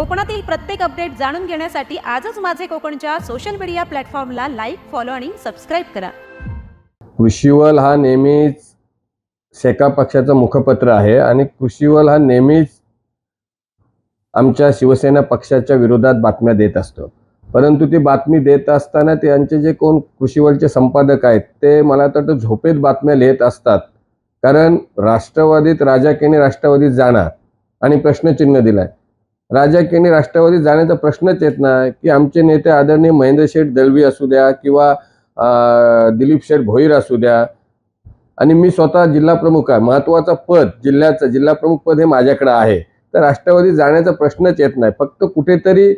कोकणातील प्रत्येक अपडेट जाणून घेण्यासाठी आजच माझे कोकणच्या सोशल मीडिया प्लॅटफॉर्मला लाईक फॉलो आणि सबस्क्राईब करा. कृषीवल हा नेहमीच शेका पक्षाचं मुखपत्र आहे आणि कृषीवल हा नेहमीच आमच्या शिवसेना पक्षाच्या विरोधात बातम्या देत असतो. परंतु ती बातमी देत असताना त्यांचे जे कोण कृषीवलचे संपादक आहेत ते मला तर झोपेत बातम्या लिहित असतात. कारण राष्ट्रवादीत राजाकेने राष्ट्रवादीत जाणार आणि प्रश्नचिन्ह दिलाय. राजाकेने राष्ट्रवादी जाण्याचा प्रश्नच येत नाही की आमचे नेते आदरणीय महेंद्र शेठ दळवी असू द्या किंवा दिलीप शेठ भोईर असू द्या. आणि मी स्वतः जिल्हा प्रमुख आहे महत्वाचं पद जिल्ह्याचं जिल्हा प्रमुख पद हे माझ्याकडे आहे. तर राष्ट्रवादी जाण्याचा प्रश्नच येत नाही फक्त कुठेतरी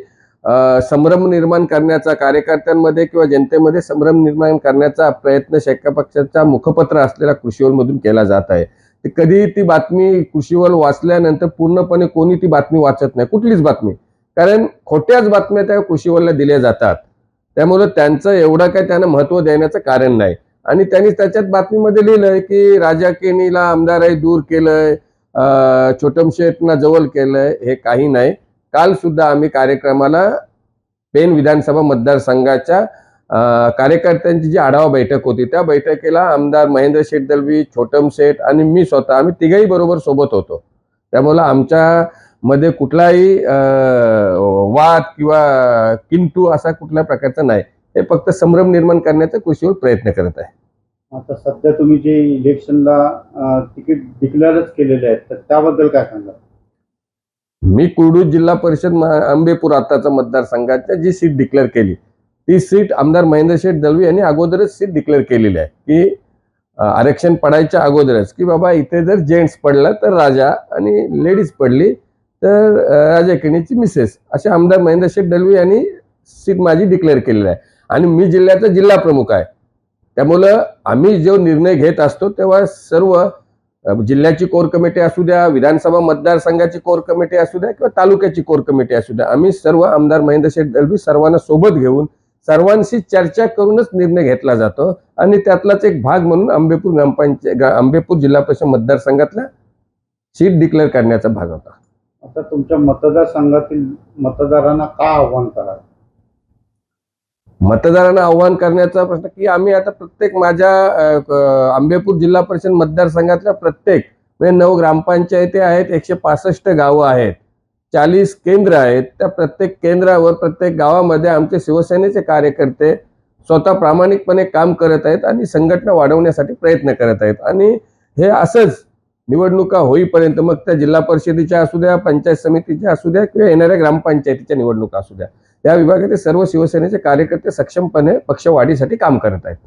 संभ्रम निर्माण करण्याचा कार्यकर्त्यांमध्ये किंवा जनतेमध्ये संभ्रम निर्माण करण्याचा प्रयत्न शेका पक्षाचा मुखपत्र असलेला कृषीवरमधून केला जात आहे. कधी ती बातमी कृषीवर वाचल्यानंतर पूर्णपणे कोणी ती बातमी वाचत नाही कुठलीच बातमी. कारण खोट्याच बातम्या त्या कृषीवरला दिल्या जातात. त्यामुळे त्यांचं एवढं काही त्यांना महत्त्व देण्याचं कारण नाही. आणि त्यांनी त्याच्यात बातमीमध्ये लिहिलंय की राजा केनीला आमदारही दूर केलंय छोटम शेठना जवळ केलंय हे काही नाही. काल सुद्धा आम्ही कार्यक्रमाला पेन विधानसभा मतदारसंघाच्या कार्यकर्त्यांची जी आढावा बैठक होती त्या बैठकीला आमदार महेंद्र शेठ दलवी छोटम शेठ आणि मी स्वतः आम्ही तिघही बरोबर सोबत होतो. त्यामुळं आमच्या मध्ये कुठलाही वाद किंवा किंतू असा कुठल्या प्रकारचा नाही. हे फक्त संभ्रम निर्माण करण्याचा कृषीवर प्रयत्न करत आहे. आता सध्या तुम्ही जे इलेक्शनला तिकीट डिक्लेअरच केलेले आहेत तर त्याबद्दल काय सांगा मी कुर्डू जिल्हा परिषद आंबेपूर आताचा मतदारसंघाच्या जी सीट डिक्लेअर केली ती सीट आमदार महेंद्र शेठ दळवी यांनी अगोदरच सीट डिक्लेअर केलेली आहे. की आरक्षण पडायच्या अगोदरच की बाबा इथे जर जेंट्स पडला तर राजा आणि लेडीज पडली तर राजा किणीची मिसेस असे आमदार महेंद्र शेठ दळवी यांनी सीट माझी डिक्लेअर केलेली आहे. आणि मी जिल्ह्याचा जिल्हा प्रमुख आहे. त्यामुळं आम्ही जो निर्णय घेत असतो तेव्हा सर्व जिल्ह्याची कोर कमिटी असू द्या विधानसभा मतदारसंघाची कोर कमिटी असू द्या किंवा तालुक्याची कोर कमिटी असू द्या आम्ही सर्व आमदार महेंद्र शेठ दळवी सर्वांना सोबत घेऊन सर्वांशी चर्चा करूनच निर्णय घेतला जातो. आणि त्यातलाच एक भाग म्हणून आंबेपूर ग्रामपंचायत ग्रा- आंबेपूर जिल्हा परिषद मतदारसंघातल्या सीट डिक्लेअर करण्याचा भाग होता. आता तुमच्या मतदारसंघातील मतदारांना काय आव्हान कराल? मतदारांना आव्हान करण्याचा प्रश्न की आम्ही आता प्रत्येक माझ्या क- आंबेपूर जिल्हा परिषद मतदारसंघातल्या प्रत्येक म्हणजे नऊ ग्रामपंचायती आहेत एकशे पासष्ट गावं आहेत. चाळीस केंद्र आहेत त्या प्रत्येक केंद्रावर प्रत्येक गावामध्ये आमचे शिवसेनेचे कार्यकर्ते स्वतः प्रामाणिकपणे काम करत आहेत आणि संघटना वाढवण्यासाठी प्रयत्न करत आहेत. आणि हे असंच निवडणुका होईपर्यंत मग त्या जिल्हा परिषदेच्या असू द्या पंचायत समितीच्या असू द्या किंवा येणाऱ्या ग्रामपंचायतीच्या निवडणुका असू द्या या विभागातील सर्व शिवसेनेचे कार्यकर्ते सक्षमपणे पक्षवाढीसाठी काम करत आहेत.